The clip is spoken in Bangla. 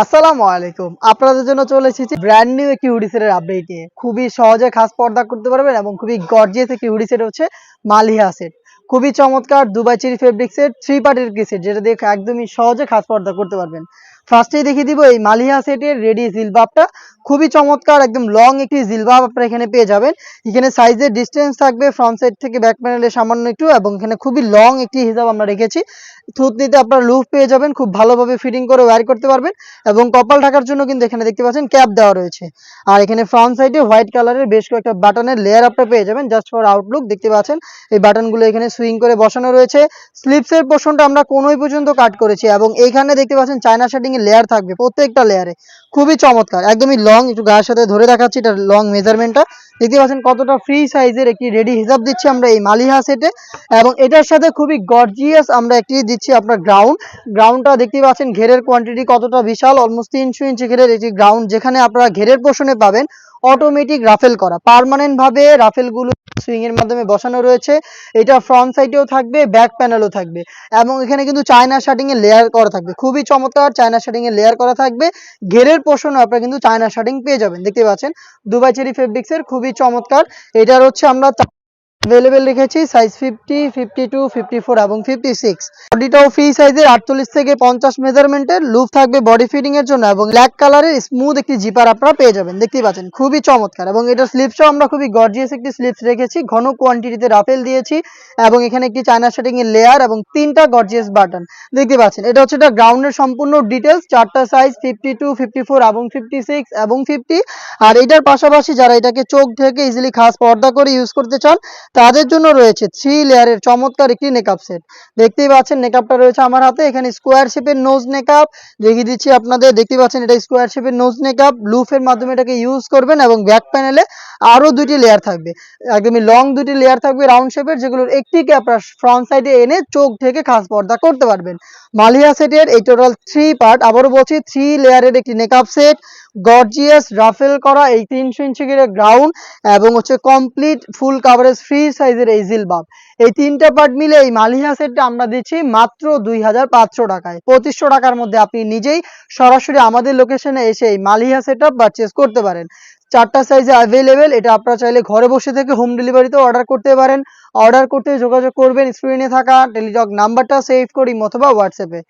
আসসালামু আলাইকুম। আপনাদের জন্য চলে এসেছি ব্র্যান্ড নিউ একটি হুডিসেটের আপডেট নিয়ে খুবই সহজে খাস পর্দা করতে পারবেন এবং খুবই গর্জিয়াস একটি হুডিসেট হচ্ছে মালিহা সেট খুবই চমৎকার দুবাই চিরি ফেব্রিক সেট থ্রি পার্টের কি সেট যেটা দেখে একদমই সহজে খাস পর্দা করতে পারবেন। ফার্স্টেই দেখিয়ে দিব এই মালিহা সেটের রেডি জিলবাবটা খুবই চমৎকার, একদম লং একটি জিলবাব আপনারা এখানে পেয়ে যাবেন। এখানে সাইজের ডিস্টেন্স থাকবে ফ্রন্ট সাইড থেকে ব্যাক প্যানেলে সামান্য একটু এবং এখানে খুবই লং একটি হিসাব আমরা রেখেছি। থুতনিতে আপনারা লুফ পেয়ে যাবেন, খুব ভালোভাবে ফিটিং করে ওয়্যার করতে পারবেন এবং কপাল ঢাকার জন্য কিন্তু এখানে দেখতে পাচ্ছেন ক্যাপ দেওয়া রয়েছে। আর এখানে ফ্রন্ট সাইডে হোয়াইট কালারের বেশ কয়েকটা বাটনের লেয়ার আপনারা পেয়ে যাবেন জাস্ট ফর আউটলুক দেখতে পাচ্ছেন। এই বাটনগুলো এখানে সুইং করে বসানো রয়েছে। স্লিপসের পোর্শনটা আমরা কোনোই পর্যন্ত কাট করেছি এবং এইখানে দেখতে পাচ্ছেন চায়না এর লেয়ার থাকবে প্রত্যেকটা লেয়ারে খুবই চমৎকার, একদমই লং একটু গায়ের সাথে ধরে দেখাচ্ছি, এটা লং মেজারমেন্টটা দেখতে পাচ্ছেন কতটা ফ্রি সাইজের একটি রেডি হিসাব দিচ্ছি আমরা এই মালিহা সেটে এবং এটার সাথে খুবই গর্জিয়াস আমরা একটি দিচ্ছি আপনার গ্রাউন্ড গ্রাউন্ডটা দেখতে পাচ্ছেন ঘেরের কোয়ান্টিটি কতটা বিশাল অলমোস্ট তিনশো ইঞ্চি ঘেরের একটি গ্রাউন্ড যেখানে আপনারা ঘেরের পোষণে পাবেন অটোমেটিক রাফেল করা। পারমানেন্টভাবে রাফেলগুলো সুইং এর মাধ্যমে বসানো রয়েছে। এটা ফ্রন্ট সাইডেও থাকবে ব্যাক প্যানেলও থাকবে। এবং এখানে কিন্তু চায়না শার্টিং এর লেয়ার করা থাকবে। খুবই চমৎকার চায়না শার্টিং এর লেয়ার করা থাকবে। ঘেরের পোষণও আপনারা কিন্তু চায়না শার্টিং পেয়ে যাবেন। দেখতে পাচ্ছেন? দুবাই চেরি ফেব্রিক্স এর খুবই চমৎকার। এটার হচ্ছে আমরা অ্যাভেলেবেল রেখেছি size fifty fifty two fifty four এবং ফিফটি সিক্স বডিটাও ফ্রি সাইজের আটচল্লিশ থেকে পঞ্চাশ মেজারমেন্টের লুপ থাকবে বডি ফিটিং এর জন্য এবং ব্ল্যাক কালারের স্মুথ একটি জিপার আপনারা পেয়ে যাবেন। দেখতেই পাচ্ছেন, খুবই চমৎকার এবং এটা স্লিপসও আমরা খুবই গর্জিয়াস একটি স্লিপস রেখেছি, ঘন কোয়ান্টিটিতে রাফেল দিয়েছি এবং এখানে একটি চায়না সেটিং এর লেয়ার এবং তিনটা গর্জিয়াস বাটন দেখতে পাচ্ছেন, এটা হচ্ছে এটা গ্রাউন্ডের সম্পূর্ণ ডিটেলস চারটা size fifty two fifty four এবং ফিফটি সিক্স এবং ফিফটি আর এটার পাশাপাশি যারা এটাকে চোখ ঢেকে ইজিলি খাস পর্দা করে ইউজ করতে চান তাদের জন্য রয়েছে থ্রি লেয়ারের চমৎকার একটি নেকআপ সেট দেখতেই পাচ্ছেন নেকআপটা রয়েছে আমার হাতে। এখানে স্কোয়ার শেপের নোজ নেকআপ দেখিয়ে দিচ্ছি আপনাদের দেখতে পাচ্ছেন, এটা স্কোয়ার শেপের নোজ নেকআপ লুফের মাধ্যমে এটাকে ইউজ করবেন এবং ব্যাক প্যানেলে আরও দুটি লেয়ার থাকবে। একদমই লং দুটি লেয়ার থাকবে রাউন্ড শেপের যেগুলোর একটিকে আপনার ফ্রন্ট সাইডে এনে চোখ থেকে খাস পর্দা করতে পারবেন। মালিয়া সেটের এই টোটাল থ্রি পার্ট আবারও বলছি থ্রি লেয়ারের একটি নেকআপ সেট গর্জিয়াস রাফেল করা এই তিনশো ইঞ্চি করে গ্রাউন্ড এবং হচ্ছে কমপ্লিট ফুল কাভারেজ ফ্রি সাইজের এই জিলবাব। এই তিনটা পার্ট মিলে এই মালিহা সেটটা আমরা দিচ্ছি মাত্র দুই হাজার পাঁচশো টাকায়। পঁচিশশো টাকার মধ্যে আপনি নিজেই সরাসরি আমাদের লোকেশনে এসে এই মালিহা সেটটা পারচেস করতে পারেন। চারটা সাইজে অ্যাভেলেবেল এটা আপনারা চাইলে ঘরে বসে থেকে হোম ডেলিভারিতেও অর্ডার করতে পারেন। অর্ডার করতে যোগাযোগ করবেন স্ক্রিনে থাকা টেলিটক নাম্বারটা সেভ করি, অথবা হোয়াটসঅ্যাপে